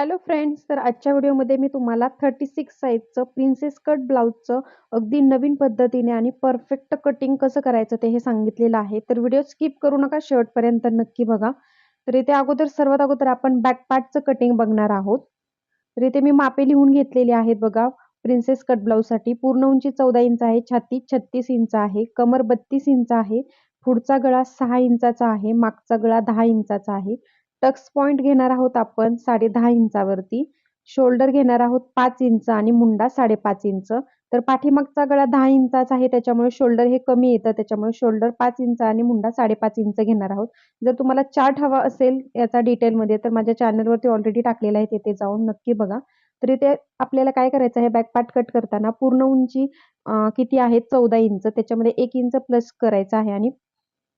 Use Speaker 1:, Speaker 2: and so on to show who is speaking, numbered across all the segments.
Speaker 1: Hello friends तर आजच्या व्हिडिओमध्ये मी तुम्हाला थर्टी सिक्स साईजचं प्रिन्सेस कट ब्लाऊजचं अगदी नवीन पद्धतीने आणि परफेक्ट कटिंग कसं करायचं ते हे सांगितलेलं आहे. तर व्हिडिओ स्किप करू नका शेवटपर्यंत नक्की बघा. तर इथे अगोदर सर्वात अगोदर आपण बॅक पार्टचं कटिंग बघणार आहोत. तर इथे मी मापे लिहून घेतलेली आहेत बघा. प्रिन्सेस कट ब्लाऊजसाठी पूर्ण उंची चौदा इंच आहे छाती छत्तीस इंच आहे कमर बत्तीस इंच आहे पुढचा गळा सहा इंचाचा आहे मागचा गळा दहा इंचाचा आहे. टक्स पॉइंट घेणार आहोत आपण साडे दहा इंचावरती. शोल्डर घेणार आहोत पाच इंच आणि मुंडा साडेपाच इंच. तर पाठीमागचा गळा दहा इंचाचा आहे त्याच्यामुळे शोल्डर हे कमी येतं. त्याच्यामुळे शोल्डर पाच इंच आणि मुंडा साडेपाच इंच घेणार आहोत. जर तुम्हाला चार्ट हवा असेल याचा डिटेलमध्ये तर माझ्या चॅनलवरती ऑलरेडी टाकलेला आहे तिथे जाऊन नक्की बघा. तर इथे आपल्याला काय करायचं आहे? बॅक पार्ट कट करताना पूर्ण उंची किती आहे? चौदा इंच. त्याच्यामध्ये एक इंच प्लस करायचं आहे आणि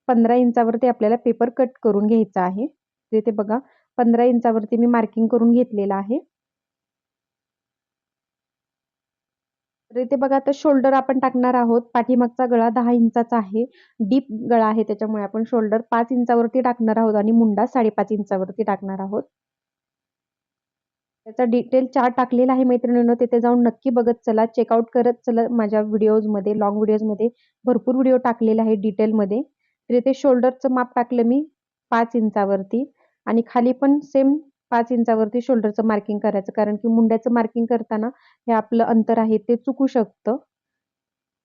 Speaker 1: पंधरा इंचावरती आपल्याला पेपर कट करून घ्यायचा आहे. इथे बघा. पंधरा इंचावरती मी मार्किंग करून घेतलेलं आहे. तर इथे बघा आता शोल्डर आपण टाकणार आहोत. पाठीमागचा गळा दहा इंचाचा आहे. डीप गळा आहे त्याच्यामुळे आपण शोल्डर पाच इंचावरती टाकणार आहोत आणि मुंडा साडेपाच इंचावरती टाकणार आहोत. त्याचा डिटेल चार्ट टाकलेला आहे मैत्रिणींनो. तिथे जाऊन नक्की बघत चला. चेकआउट करत चला माझ्या व्हिडिओजमध्ये लॉंग व्हिडिओजमध्ये भरपूर व्हिडिओ टाकलेला आहे डिटेलमध्ये तर इथे शोल्डरचं माप टाकलं मी पाच इंचावरती. आणि खाली पण सेम पाच इंचावरती शोल्डरचं मार्किंग करायचं. कारण की मुंड्याचं मार्किंग करताना हे आपलं अंतर आहे ते चुकू शकतं.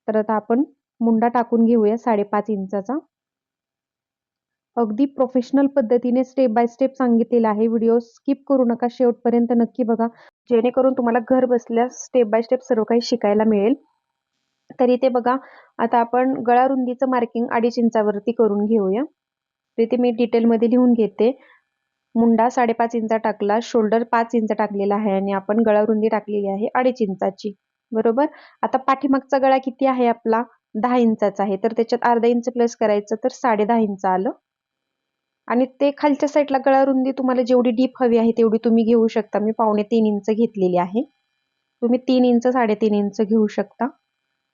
Speaker 1: तर आता आपण मुंडा टाकून घेऊया साडेपाच इंचाचा. अगदी प्रोफेशनल पद्धतीने स्टेप बाय स्टेप सांगितलेला आहे व्हिडिओ स्किप करू नका शेवटपर्यंत. नक्की बघा. जेणेकरून तुम्हाला घर बसल्या स्टेप बाय स्टेप सर्व काही शिकायला मिळेल. तर इथे बघा आता आपण गळा रुंदीचं मार्किंग अडीच इंचावरती करून घेऊया. इथे मी डिटेलमध्ये लिहून घेते. मुंडा साडेपाच इंचा टाकला शोल्डर पाच इंच टाकलेला आहे आणि आपण गळा रुंदी टाकलेली आहे अडीच इंचाची बरोबर? आता पाठीमागचा गळा किती आहे आपला? दहा इंचाचा आहे. तर त्याच्यात अर्धा इंच प्लस करायचं तर साडे दहा इंच आलं. आणि ते खालच्या साईडला गळा रुंदी तुम्हाला जेवढी डीप हवी आहे तेवढी तुम्ही घेऊ शकता. मी पावणे तीन इंच घेतलेली आहे. तुम्ही तीन इंच साडेतीन इंच घेऊ शकता.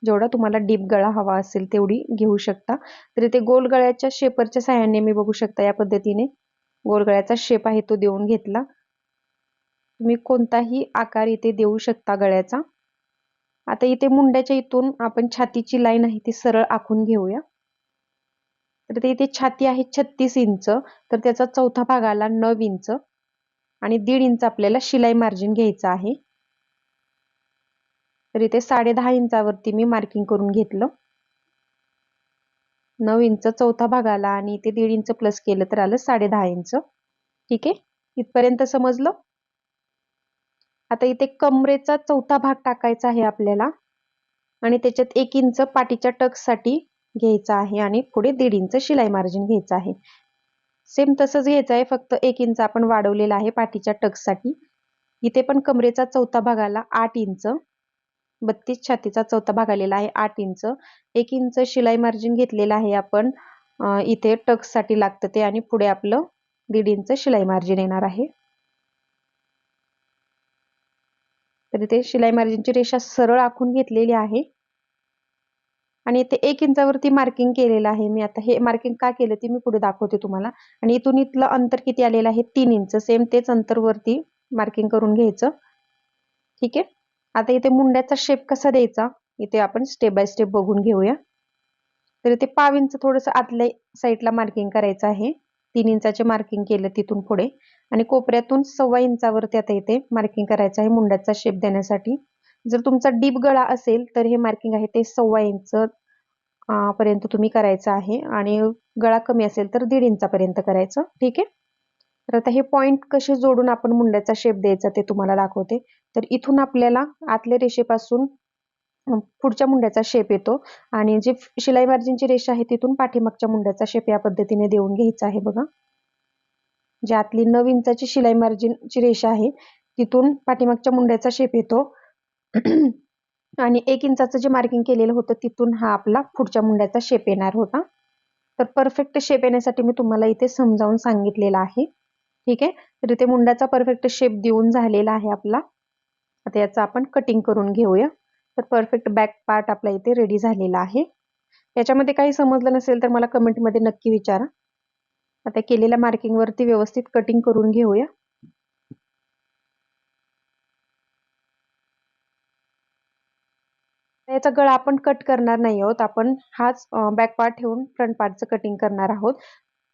Speaker 1: जेवढा तुम्हाला डीप गळा हवा असेल तेवढी घेऊ शकता. तर इथे गोल गळ्याच्या शेपरच्या साह्याने मी बघू शकता या पद्धतीने. गोरगळ्याचा शेप आहे तो देऊन घेतला. तुम्ही कोणताही आकार इथे देऊ शकता गळ्याचा. आता इथे मुंड्याच्या इथून आपण छातीची लाईन आहे ती सरळ आखून घेऊया. तर इथे छाती आहे छत्तीस इंच तर त्याचा चौथा भाग आला नऊ इंच आणि दीड इंच आपल्याला शिलाई मार्जिन घ्यायचं आहे. तर इथे साडे दहा इंचावरती मी मार्किंग करून घेतलं. नऊ इंच चौथा भाग आला आणि इथे दीड इंच प्लस केलं तर आलं साडे दहा इंच. ठीक आहे? इथपर्यंत समजलं? आता इथे कमरेचा चौथा भाग टाकायचा आहे आपल्याला. आणि त्याच्यात एक इंच पाठीच्या टक्ससाठी घ्यायचा आहे आणि पुढे दीड इंच शिलाई मार्जिन घ्यायचं आहे. सेम तसंच घ्यायचं आहे फक्त एक इंच आपण वाढवलेला आहे पाठीच्या टक्ससाठी इथे पण कमरेचा चौथा भाग आला आठ इंच. बत्तीस छातीचा चौथा भाग आलेला आहे आठ इंच. एक इंच शिलाई मार्जिन घेतलेलं आहे आपण. इथे टक्ससाठी लागतं ते आणि पुढे आपलं दीड इंच शिलाई मार्जिन येणार आहे. तर इथे शिलाई मार्जिनची रेषा सरळ आखून घेतलेली आहे. आणि इथे एक इंचावरती मार्किंग केलेलं आहे. मी आता हे मार्किंग का केलं ते मी पुढे दाखवते तुम्हाला. आणि इथून इथलं अंतर किती आलेलं आहे? तीन इंच. सेम तेच अंतरवरती मार्किंग करून घ्यायचं. ठीक आहे? आता इथे मुंड्याचा शेप कसा द्यायचा? इथे आपण स्टेप बाय स्टेप बघून घेऊया. तर इथे पाव इंच थोडस आतल्या साईडला मार्किंग करायचं आहे. तीन इंचाचे मार्किंग केलं तिथून पुढे. आणि कोपऱ्यातून सव्वा इंचावरती आता इथे मार्किंग करायचं आहे मुंड्याचा शेप देण्यासाठी. जर तुमचा डीप गळा असेल तर हे मार्किंग आहे ते सव्वा इंच पर्यंत तुम्ही करायचं आहे. आणि गळा कमी असेल तर दीड इंचापर्यंत करायचं. ठीक आहे? तर आता हे पॉइंट कसे जोडून आपण मुंड्याचा शेप द्यायचा ते तुम्हाला दाखवते. तर इथून आपल्याला आतल्या रेषेपासून पुढच्या मुंड्याचा शेप येतो. आणि जे शिलाई मार्जिनची रेषा आहे तिथून पाठीमागच्या मुंड्याचा शेप या पद्धतीने देऊन घ्यायचा आहे बघा. जे आतली नऊ इंचाची शिलाई मार्जिनची रेषा आहे तिथून पाठीमागच्या मुंड्याचा शेप येतो. आणि एक इंचाचं जे मार्किंग केलेलं होतं तिथून हा आपला पुढच्या मुंड्याचा शेप येणार होता. तर परफेक्ट शेप येण्यासाठी मी तुम्हाला इथे समजावून सांगितलेलं आहे. ठीक आहे? तर इथे मुंडाचा परफेक्ट शेप देऊन झालेला आहे आपला. आता याचं आपण कटिंग करून घेऊया. तर परफेक्ट बॅक पार्ट आपला इथे रेडी झालेला आहे. याच्यामध्ये काही समजलं नसेल तर मला कमेंटमध्ये नक्की विचारा. आता केलेल्या मार्किंगवरती व्यवस्थित कटिंग करून घेऊया. याचा गळा आपण कट करणार नाही आहोत. आपण हाच बॅक पार्ट ठेवून फ्रंट पार्टचं कटिंग करणार आहोत.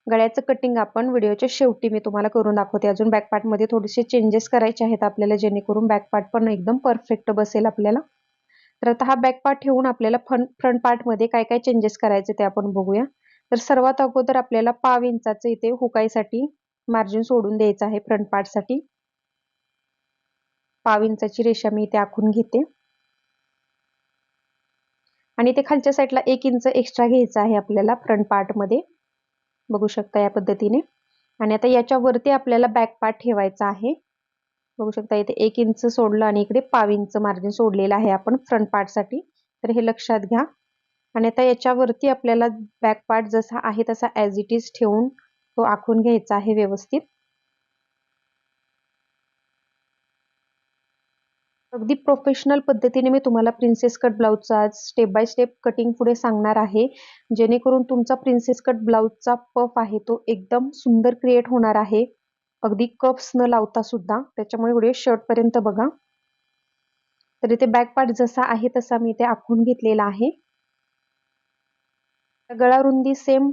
Speaker 1: गळ्याचं कटिंग आपण व्हिडिओच्या शेवटी मी तुम्हाला करून दाखवते. अजून बॅकपार्टमध्ये थोडेसे चेंजेस करायचे आहेत आपल्याला जेणेकरून बॅकपार्ट पण एकदम परफेक्ट बसेल आपल्याला. तर आता हा बॅकपार्ट ठेवून आपल्याला फ्रंट फ्रंट पार्टमध्ये काय काय चेंजेस करायचे ते आपण बघूया. तर सर्वात अगोदर आपल्याला पाव इंचाचं इथे हुकाईसाठी मार्जिन सोडून द्यायचं आहे फ्रंट पार्टसाठी पाव इंचाची रेषा मी इथे आखून घेते. आणि ते खालच्या साईडला एक इंच एक्स्ट्रा घ्यायचं आहे आपल्याला फ्रंट पार्टमध्ये बघू शकता या पद्धतीने. आणि आता याच्यावरती आपल्याला बॅक पार्ट ठेवायचा आहे. बघू शकता इथे एक इंच सोडलं आणि इकडे पाव इंच मार्जिन सोडलेलं आहे आपण फ्रंट पार्टसाठी तर हे लक्षात घ्या. आणि आता याच्यावरती आपल्याला बॅक पार्ट जसा आहे तसा ॲज इट इज ठेवून तो आखून घ्यायचा आहे व्यवस्थित. अगदी प्रोफेशनल पद्धतीने मी तुम्हाला प्रिन्सेस कट ब्लाऊजचा आज स्टेप बाय स्टेप कटिंग पुढे सांगणार आहे. जेणेकरून तुमचा प्रिन्सेस कट ब्लाऊजचा पफ आहे तो एकदम सुंदर क्रिएट होणार आहे. अगदी कप्स न लावता सुद्धा. त्याच्यामुळे एवढे शर्टपर्यंत बघा. तर इथे बॅक पार्ट जसा आहे तसा मी इथे आखून घेतलेला आहे. गळा रुंदी सेम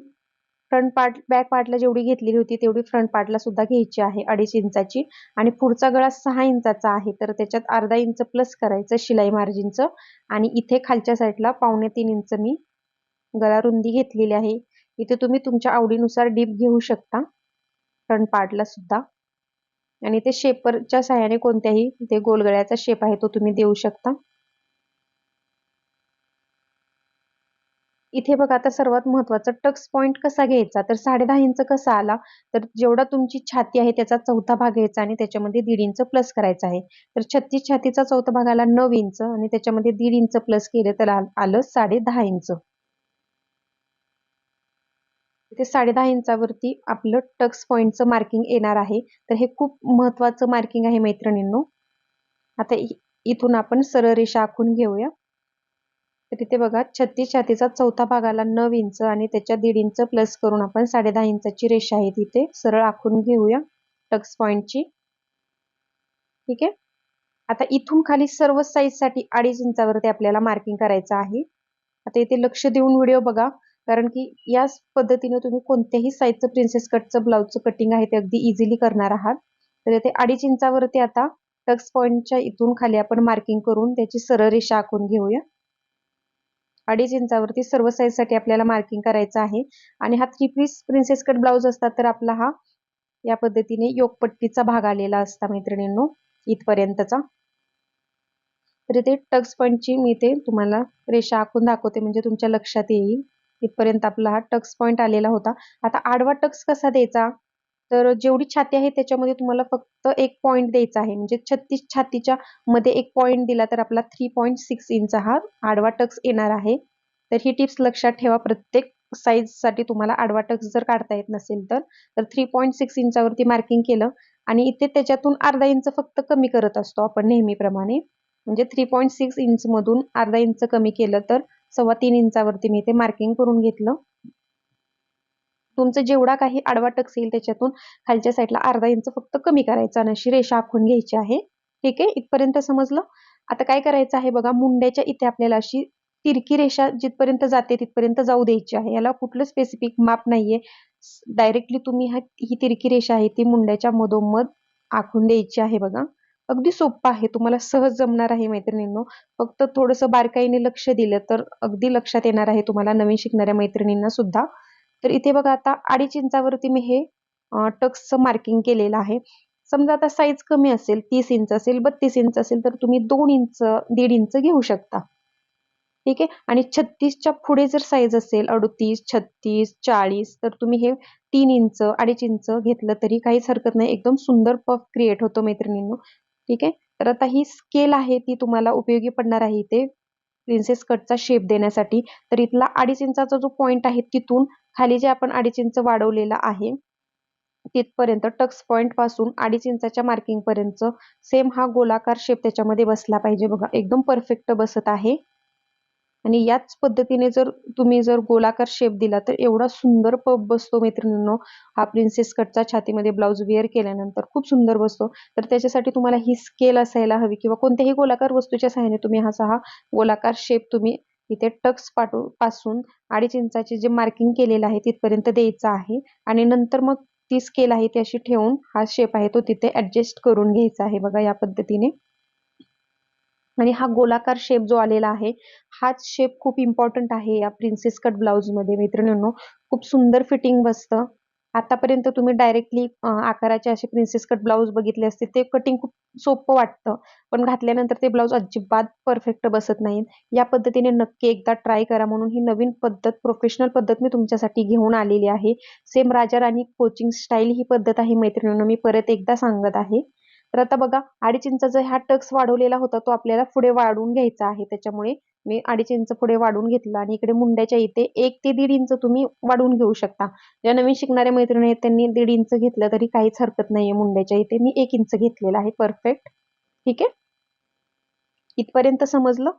Speaker 1: फ्रंट पार्ट बॅक पार्टला जेवढी घेतलेली होती तेवढी फ्रंट पार्टला सुद्धा घ्यायची आहे अडीच इंचाची. आणि पुढचा गळा सहा इंचाचा आहे तर त्याच्यात अर्धा इंच प्लस करायचं शिलाई मार्जिनचं आणि इथे खालच्या साईडला पावणे तीन इंच मी गळा रुंदी घेतलेली आहे. इथे तुम्ही तुमच्या आवडीनुसार डीप घेऊ शकता फ्रंट पार्टला सुद्धा. आणि ते शेपरच्या सहाय्याने कोणत्याही ते गोलगळ्याचा शेप आहे तो तुम्ही देऊ शकता. इथे बघा आता सर्वात महत्वाचं टक्स पॉईंट कसा घ्यायचा? तर साडे दहा इंच कसा आला? तर जेवढा तुमची छाती आहे त्याचा चौथा भाग घ्यायचा आणि त्याच्यामध्ये दीड इंच प्लस करायचा आहे. तर छत्तीस छातीचा चौथा भाग आला नऊ इंच आणि त्याच्यामध्ये दीड इंच प्लस केलं तर आलं साडे दहा इंच. इथे साडे दहा इंचावरती आपलं टक्स पॉईंटचं मार्किंग येणार आहे. तर हे खूप महत्वाचं मार्किंग आहे मैत्रिणींनो. आता इथून आपण सरळ रेषा आखून घेऊया. तर इथे बघा छत्तीस छातीचा चौथा भागाला नव नऊ इंच आणि त्याच्या दीड इंच प्लस करून आपण साडे दहा इंचाची रेषा आहे तिथे. सरळ आखून घेऊया टक्स पॉइंटची ठीक आहे? आता इथून खाली सर्व साईजसाठी अडीच इंचावरती आपल्याला मार्किंग करायचं आहे. आता इथे लक्ष देऊन व्हिडिओ बघा कारण की याच पद्धतीने तुम्ही कोणत्याही साईजचं प्रिन्सेस कटचं ब्लाऊजचं कटिंग आहे ते अगदी इझिली करणार आहात. तर इथे अडीच इंचावरती आता टक्स पॉईंटच्या इथून खाली आपण मार्किंग करून त्याची सरळ रेषा आखून घेऊया. अडीच इंचावरती सर्व साईजसाठी आपल्याला मार्किंग करायचं आहे. आणि हा three piece princess cut blouse असतात तर आपला हा या पद्धतीने योगपट्टीचा भाग आलेला असता मैत्रिणींनो इथपर्यंतचा. तर इथे टक्स पॉईंटची मी ते तुम्हाला रेषा आखून दाखवते म्हणजे तुमच्या लक्षात येईल. इथपर्यंत आपला हा टक्स पॉईंट आलेला होता. आता आडवा टक्स कसा द्यायचा? तर जेवढी छाती आहे त्याच्यामध्ये तुम्हाला फक्त एक पॉईंट द्यायचा आहे. म्हणजे छत्तीस छातीच्या मध्ये एक पॉईंट दिला तर आपला थ्री पॉईंट सिक्स इंच हा आडवा टक्स येणार आहे. तर ही टिप्स लक्षात ठेवा. प्रत्येक साईजसाठी तुम्हाला आडवा टक्स जर काढता येत नसेल तर तर थ्री पॉईंट सिक्स इंचावरती मार्किंग केलं आणि इथे त्याच्यातून अर्धा इंच फक्त कमी करत असतो आपण नेहमीप्रमाणे. म्हणजे थ्री पॉईंट सिक्स इंच मधून अर्धा इंच कमी केलं तर सव्वा तीन इंचावरती मी इथे मार्किंग करून घेतलं. तुमचं जेवढा काही आडवा टक्स येईल त्याच्यातून खालच्या साईडला अर्धा इंच फक्त कमी करायचा आणि अशी रेषा आखून घ्यायची आहे. ठीक आहे? इथपर्यंत समजलं? आता काय करायचं आहे बघा मुंड्याच्या इथे आपल्याला अशी तिरकी रेषा जिथपर्यंत जाते तिथपर्यंत जाऊ द्यायची आहे. याला कुठलं स्पेसिफिक माप नाहीये. डायरेक्टली तुम्ही हा ही तिरकी रेषा आहे ती मुंड्याच्या मधोमध आखून द्यायची आहे बघा. अगदी सोपं आहे. तुम्हाला सहज जमणार आहे मैत्रिणींनो. फक्त थोडंसं बारकाईने लक्ष दिलं तर अगदी लक्षात येणार आहे तुम्हाला नवीन शिकणाऱ्या मैत्रिणींना सुद्धा. तर इथे बघा आता अडीच इंचावरती मी हे टक्सचं मार्किंग केलेलं आहे. समजा आता साईज कमी असेल तीस इंच असेल बत्तीस इंच असेल तर तुम्ही दोन इंच दीड इंच घेऊ शकता. ठीक आहे? आणि छत्तीसच्या पुढे जर साईज असेल अडतीस छत्तीस चाळीस तर तुम्ही हे तीन इंच अडीच इंच घेतलं तरी काहीच हरकत नाही. एकदम सुंदर पफ क्रिएट होतो मैत्रिणींनो. ठीक आहे? तर आता ही स्केल आहे ती तुम्हाला उपयोगी पडणार आहे इथे. प्रिन्सेस कटचा शेप देण्यासाठी. तर इथला अडीच इंचाचा जो पॉइंट आहे तिथून खाली जे आपण अडीच इंच वाढवलेला आहे तिथपर्यंत टक्स पॉइंटपासून अडीच इंचाच्या मार्किंग पर्यंत सेम हा गोलाकार शेप त्याच्यामध्ये बसला पाहिजे बघा. एकदम परफेक्ट बसत आहे. आणि याच पद्धतीने जर तुम्ही जर गोलाकार शेप दिला तर एवढा सुंदर पब बसतो मैत्रिणींनो. हा प्रिन्सेस कटचा छातीमध्ये ब्लाऊज वेअर केल्यानंतर खूप सुंदर बसतो. तर त्याच्यासाठी तुम्हाला ही स्केल असायला हवी किंवा कोणत्याही गोलाकार वस्तूच्या सहाय्याने तुम्ही हा सहा गोलाकार शेप तुम्ही इथे टक्स पाठू पासून अडीच इंचाचे जे मार्किंग केलेलं आहे तिथपर्यंत द्यायचं आहे. आणि नंतर मग ती स्केल आहे ती अशी ठेवून हा शेप आहे तो तिथे ॲडजस्ट करून घ्यायचा आहे बघा या पद्धतीने. आणि हा गोलाकार शेप जो आलेला आहे हाच शेप खूप इम्पॉर्टंट आहे या प्रिन्सेस कट ब्लाउजमध्ये मैत्रिणींनो. खूप सुंदर फिटिंग बसतं. आतापर्यंत तुम्ही डायरेक्टली आकाराचे असे प्रिन्सेस कट ब्लाऊज बघितले असते ते कटिंग खूप सोपं वाटतं. पण घातल्यानंतर ते ब्लाऊज अजिबात परफेक्ट बसत नाहीत या पद्धतीने नक्की एकदा ट्राय करा म्हणून ही नवीन पद्धत प्रोफेशनल पद्धत मी तुमच्यासाठी घेऊन आलेली आहे. Same Raja Rani coaching style ही पद्धत आहे मैत्रिणींनो. मी परत एकदा सांगत आहे. तर आता बघा अडीच इंचाचा हा टक्स वाढवलेला होता तो आपल्याला पुढे वाढवून घ्यायचा आहे. त्याच्यामुळे मी अडीच इंच पुढे वाढवून घेतला आणि इकडे मुंड्याच्या इथे एक ते दीड इंच तुम्ही वाढवून घेऊ शकता. ज्या नवीन शिकणाऱ्या मैत्रिणी आहेत त्यांनी दीड इंच घेतलं तरी काहीच हरकत नाहीये मुंड्याच्या इथे. मी एक इंच घेतलेला आहे. परफेक्ट ठीक आहे? इथपर्यंत समजलं?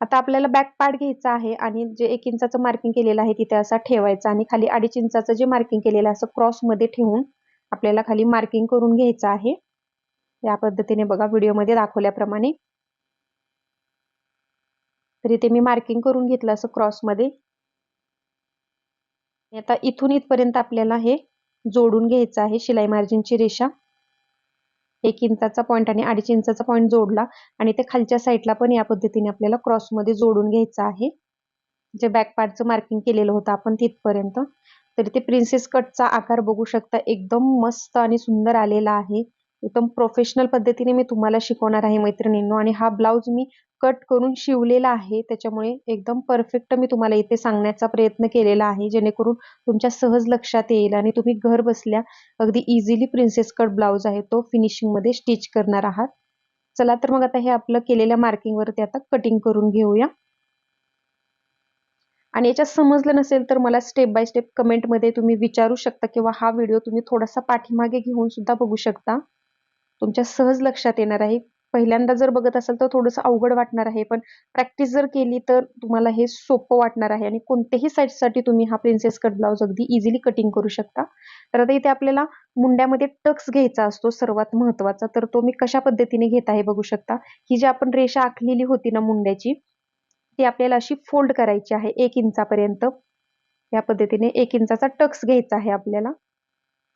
Speaker 1: आता आपल्याला बॅक पार्ट घ्यायचा आहे आणि जे एक इंचाचं मार्किंग केलेलं आहे तिथे असा ठेवायचा आणि खाली अडीच इंचाचं जे मार्किंग केलेलं आहे असं क्रॉसमध्ये ठेवून आपल्याला खाली मार्किंग करून घ्यायचं आहे. या पद्धतीने बघा व्हिडिओमध्ये दाखवल्याप्रमाणे. तर इथे मी मार्किंग करून घेतलं असं क्रॉसमध्ये आता इथून इथपर्यंत आपल्याला हे जोडून घ्यायचं आहे शिलाई मार्जिनची रेषा. एक इंचाचा पॉईंट आणि अडीच इंचाचा पॉईंट जोडला आणि ते खालच्या साईडला पण या पद्धतीने आपल्याला क्रॉसमध्ये जोडून घ्यायचं आहे. जे बॅक पार्टचं मार्किंग केलेलं होतं आपण तिथपर्यंत. तर ते प्रिन्सेस कटचा आकार बघू शकता. एकदम मस्त आणि सुंदर आलेला आहे. एकदम प्रोफेशनल पद्धतीने मी तुम्हाला शिकवणार आहे मैत्रिणींनो. आणि हा ब्लाऊज मी कट करून शिवलेला आहे. त्याच्यामुळे एकदम परफेक्ट मी तुम्हाला इथे सांगण्याचा प्रयत्न केलेला आहे. जेणेकरून तुमच्या सहज लक्षात येईल आणि तुम्ही घर बसल्या अगदी इझिली प्रिन्सेस कट ब्लाऊज आहे तो फिनिशिंगमध्ये स्टिच करणार आहात. चला तर मग आता हे आपलं केलेल्या मार्किंगवरती आता कटिंग करून घेऊया. आणि याच्यात समजलं नसेल तर मला स्टेप बाय स्टेप कमेंटमध्ये तुम्ही विचारू शकता किंवा हा व्हिडिओ तुम्ही थोडासा पाठीमागे घेऊन सुद्धा बघू शकता. तुमच्या सहज लक्षात येणार आहे. पहिल्यांदा जर बघत असाल तर थोडंसं अवघड वाटणार आहे पण प्रॅक्टिस जर केली तर तुम्हाला हे सोपं वाटणार आहे आणि कोणत्याही साईजसाठी तुम्ही हा प्रिन्सेस कट ब्लाऊज अगदी इझिली कटिंग करू शकता. तर आता इथे आपल्याला मुंड्यामध्ये टक्स घ्यायचा असतो सर्वात महत्त्वाचा. तर तो मी कशा पद्धतीने घेत आहे बघू शकता. ही जी आपण रेषा आखलेली होती ना मुंड्याची ती आपल्याला अशी फोल्ड करायची आहे एक इंचापर्यंत. या पद्धतीने एक इंचाचा टक्स घ्यायचा आहे आपल्याला.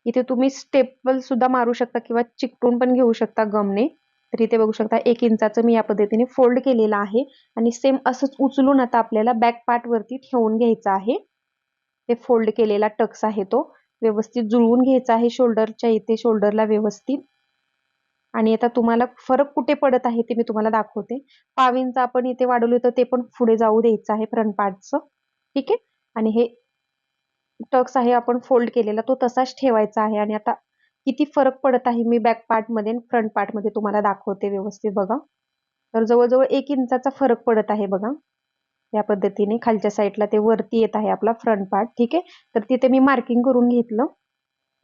Speaker 1: इथे तुम्ही स्टेपल सुद्धा मारू शकता किंवा चिकटून पण घेऊ शकता गमने. तर इथे बघू शकता एक इंचाचं मी या पद्धतीने फोल्ड केलेलं आहे. आणि सेम असंच उचलून आता आपल्याला बॅक पार्टवरती ठेवून घ्यायचं आहे. ते फोल्ड केलेला टक्स आहे तो. व्यवस्थित जुळवून घ्यायचा आहे शोल्डरच्या इथे शोल्डरला व्यवस्थित. आणि आता तुम्हाला फरक कुठे पडत आहे ते मी तुम्हाला दाखवते. पावींचा आपण इथे वाढवलं होतं ते पण पुढे जाऊ द्यायचं आहे फ्रंट पार्टचं ठीक आहे? आणि हे टक्स आहे आपण फोल्ड केलेला तो तसाच ठेवायचा आहे. आणि आता किती फरक पडत आहे मी बॅक पार्टमध्ये फ्रंट पार्टमध्ये तुम्हाला दाखवते व्यवस्थित बघा. तर जवळजवळ एक इंचाचा फरक पडत आहे बघा. या पद्धतीने खालच्या साईडला ते वरती येत आहे आपला फ्रंट पार्ट ठीक आहे? तर तिथे मी मार्किंग करून घेतलं.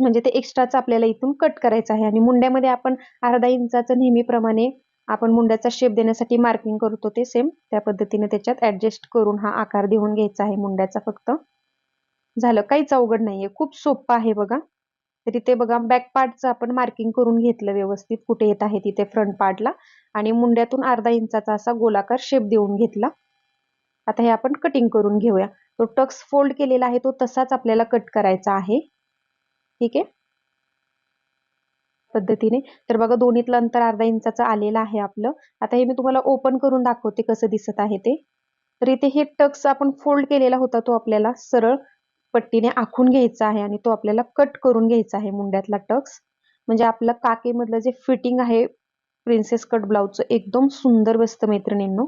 Speaker 1: म्हणजे ते एक्स्ट्राचं आपल्याला इथून कट करायचं आहे. आणि मुंड्यामध्ये आपण अर्धा इंचाचं नेहमीप्रमाणे आपण मुंड्याचा शेप देण्यासाठी मार्किंग करतो ते सेम त्या पद्धतीने त्याच्यात ऍडजस्ट करून हा आकार देऊन घ्यायचा आहे मुंड्याचा फक्त. झालं. काहीच अवघड नाहीये. खूप सोपं आहे बघा. तर तिथे बघा बॅक पार्टचं आपण मार्किंग करून घेतलं व्यवस्थित कुठे येत आहे तिथे फ्रंट पार्टला आणि मुंड्यातून अर्धा इंचाचा असा गोलाकार शेप देऊन घेतला. आता हे आपण कटिंग करून घेऊया. तो टक्स फोल्ड केलेला आहे तो तसाच आपल्याला कट करायचा आहे. ठीक आहे? पद्धतीने. तर बघा दोन्हीतलं अंतर अर्धा इंचाचं आलेलं आहे आपलं. आता हे मी तुम्हाला ओपन करून दाखवते कसं दिसत आहे ते. तर इथे हे टक्स आपण फोल्ड केलेला होता तो आपल्याला सरळ पट्टीने आखून घ्यायचा आहे आणि तो आपल्याला कट करून घ्यायचा आहे मुंड्यातला टक्स म्हणजे आपलं काकेमधलं जे फिटिंग आहे प्रिन्सेस कट ब्लाऊजचं एकदम सुंदर बसतं मैत्रिणींनो.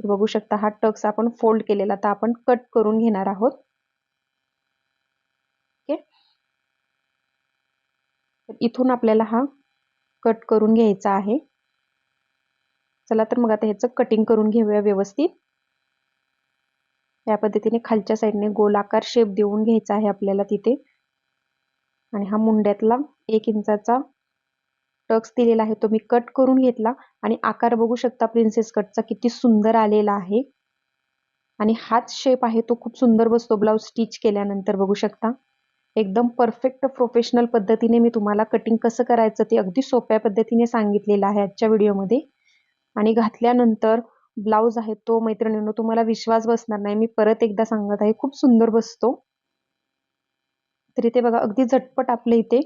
Speaker 1: बघू शकता हा टक्स आपण फोल्ड केलेला तर आपण कट करून घेणार आहोत. इथून आपल्याला हा कट करून घ्यायचा आहे. चला तर मग आता ह्याचं कटिंग करून घेऊया व्यवस्थित. या पद्धतीने खालच्या साईडने गोलाकार शेप देऊन घ्यायचा आहे आपल्याला तिथे. आणि हा मुंड्यातला एक इंचाचा टक्स दिलेला आहे तो मी कट करून घेतला. आणि आकार बघू शकता प्रिन्सेस कटचा किती सुंदर आलेला आहे. आणि हाच शेप आहे तो खूप सुंदर बसतो ब्लाऊज स्टिच केल्यानंतर बघू शकता. एकदम परफेक्ट प्रोफेशनल पद्धतीने मी तुम्हाला कटिंग कसं करायचं ते अगदी सोप्या पद्धतीने सांगितलेलं आहे आजच्या व्हिडिओमध्ये आणि घातल्यानंतर ब्लाऊज आहे तो मैत्रिणींनो तुम्हाला विश्वास बसणार नाही. मी परत एकदा सांगत आहे खूप सुंदर बसतो. तर इथे बघा अगदी झटपट आपल्या इथे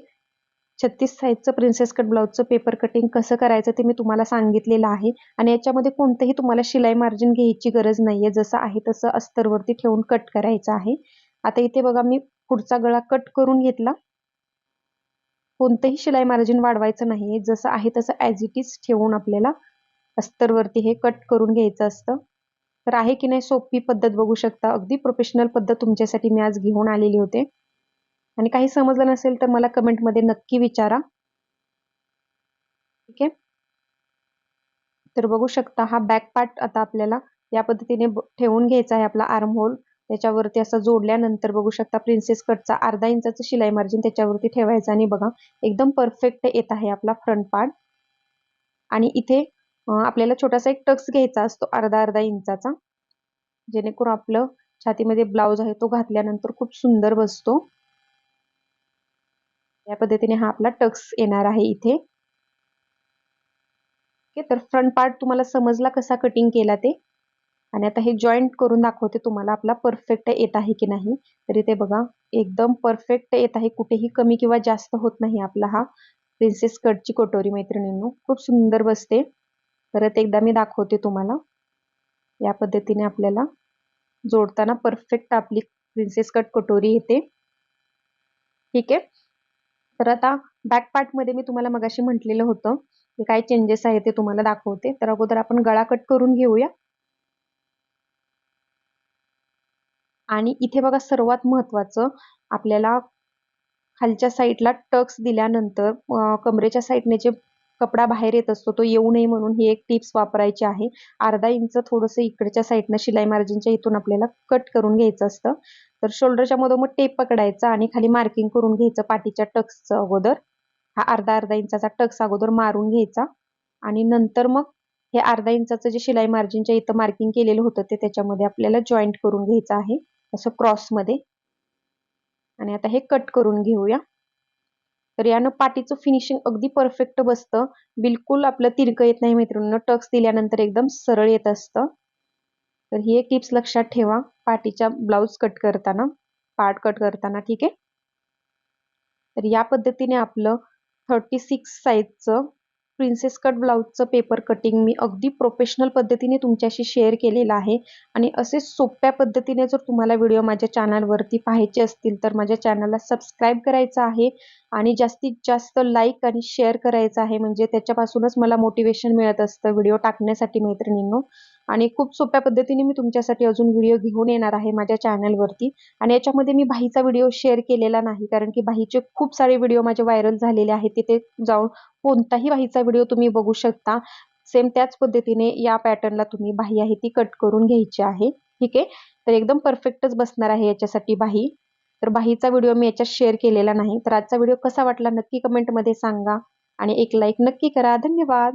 Speaker 1: छत्तीस साईजचं प्रिन्सेस कट ब्लाऊजचं पेपर कटिंग कसं करायचं ते मी तुम्हाला सांगितलेलं आहे. आणि याच्यामध्ये कोणतंही तुम्हाला शिलाई मार्जिन घ्यायची गरज नाहीये. जसं आहे तसं अस्तरवरती ठेवून कट करायचं आहे. आता इथे बघा मी पुढचा गळा कट करून घेतला. कोणतंही शिलाई मार्जिन वाढवायचं नाहीये. जसं आहे तसं ॲज इट इज ठेवून आपल्याला अस्तरवरती हे कट करून घ्यायचं असतं. तर आहे की नाही सोपी पद्धत बघू शकता. अगदी प्रोफेशनल पद्धत तुमच्यासाठी मी आज घेऊन आलेली होते. आणि काही समजलं नसेल तर मला कमेंटमध्ये नक्की विचारा. ठीक आहे? तर बघू शकता हा बॅक पार्ट आता आपल्याला या पद्धतीने ठेवून घ्यायचा आहे आपला आर्म होल त्याच्यावरती असं जोडल्यानंतर बघू शकता प्रिन्सेस कटचा अर्धा इंचाचं शिलाई मार्जिन त्याच्यावरती ठेवायचं आणि बघा एकदम परफेक्ट येत आहे आपला फ्रंट पार्ट आणि इथे आपल्याला छोटासा एक टक्स घ्यायचा असतो अर्धा अर्धा इंचाचा. जेणेकरून आपलं छातीमध्ये ब्लाऊज आहे तो घातल्यानंतर खूप सुंदर बसतो. या पद्धतीने हा आपला टक्स येणार आहे इथे. ओके तर फ्रंट पार्ट तुम्हाला समजला कसा कटिंग केला ते? आणि आता हे जॉईंट करून दाखवते तुम्हाला आपला परफेक्ट येत आहे की नाही. तरी ते बघा एकदम परफेक्ट येत आहे. कुठेही कमी किंवा जास्त होत नाही आपला हा. प्रिन्सेस कटची कटोरी मैत्रिणींनो खूप सुंदर बसते. परत एकदा मी दाखवते तुम्हाला. या पद्धतीने आपल्याला जोडताना परफेक्ट आपली प्रिन्सेस कट कटोरी येते. ठीक आहे? तर आता बॅक पार्टमध्ये मी तुम्हाला मगाशी म्हटलेलं होतं. की काय चेंजेस आहे ते तुम्हाला दाखवते. तर अगोदर आपण गळा कट करून घेऊया. आणि इथे बघा सर्वात महत्वाचं आपल्याला खालच्या साईडला टक्स दिल्यानंतर कमरेच्या साईडने जे कपडा बाहेर येत असतो तो येऊ नये म्हणून ही एक टिप्स वापरायची आहे. अर्धा इंच थोडंसं इकडच्या साईडनं शिलाई मार्जिनच्या इथून आपल्याला कट करून घ्यायचं असतं. तर शोल्डरच्या मधोमध टेप पकडायचा आणि खाली मार्किंग करून घ्यायचं पाठीच्या टक्सचं अगोदर. हा अर्धा अर्धा इंचाचा टक्स अगोदर मारून घ्यायचा आणि नंतर मग हे अर्धा इंचाचं जे शिलाई मार्जिनच्या इथं मार्किंग केलेलं होतं ते त्याच्यामध्ये आपल्याला जॉईंट करून घ्यायचं आहे. असं क्रॉसमध्ये आणि आता हे कट करून घेऊया. तर यानं पाटीचं फिनिशिंग अगदी परफेक्ट बसतं. बिलकुल आपलं तिरकं येत नाही मैत्रिणीनं टक्स दिल्यानंतर एकदम सरळ येत असतं. तर ही एक टिप्स लक्षात ठेवा. पाटीच्या ब्लाऊज कट करताना. पार्ट कट करताना ठीक आहे? तर या पद्धतीने आपलं थर्टी सिक्स साईजचं प्रिन्सेस कट ब्लाऊजचं पेपर कटिंग मी अगदी प्रोफेशनल पद्धतीने तुमच्याशी शेअर केलेलं आहे. आणि असे सोप्या पद्धतीने जर तुम्हाला व्हिडिओ माझ्या चॅनलवरती पाहायचे असतील तर माझ्या चॅनलला सबस्क्राईब करायचं आहे. आणि जास्तीत जास्त लाईक आणि शेअर करायचं आहे. म्हणजे त्याच्यापासूनच मला मोटिवेशन मिळत असतं व्हिडिओ टाकण्यासाठी मैत्रिणींनो. आणि खूप सोप्या पद्धतीने मी तुमच्यासाठी अजून व्हिडिओ घेऊन येणार आहे माझ्या चॅनलवरती आणि याच्यामध्ये मी बाहीचा व्हिडिओ शेअर केलेला नाही कारण की बाहीचे खूप सारे व्हिडिओ माझे व्हायरल झालेले आहेत. तिथे जाऊन कोणताही बाहीचा व्हिडिओ तुम्ही बघू शकता. सेम त्याच पद्धतीने या पॅटर्नला तुम्ही बाही आहे ती कट करून घ्यायची आहे. ठीक आहे? तर एकदम परफेक्टच बसणार आहे याच्यासाठी बाही तर बाहीचा व्हिडिओ मी याच्यात शेअर केलेला नाही. तर आजचा व्हिडिओ कसा वाटला नक्की कमेंटमध्ये सांगा. आणि एक लाईक नक्की करा. धन्यवाद!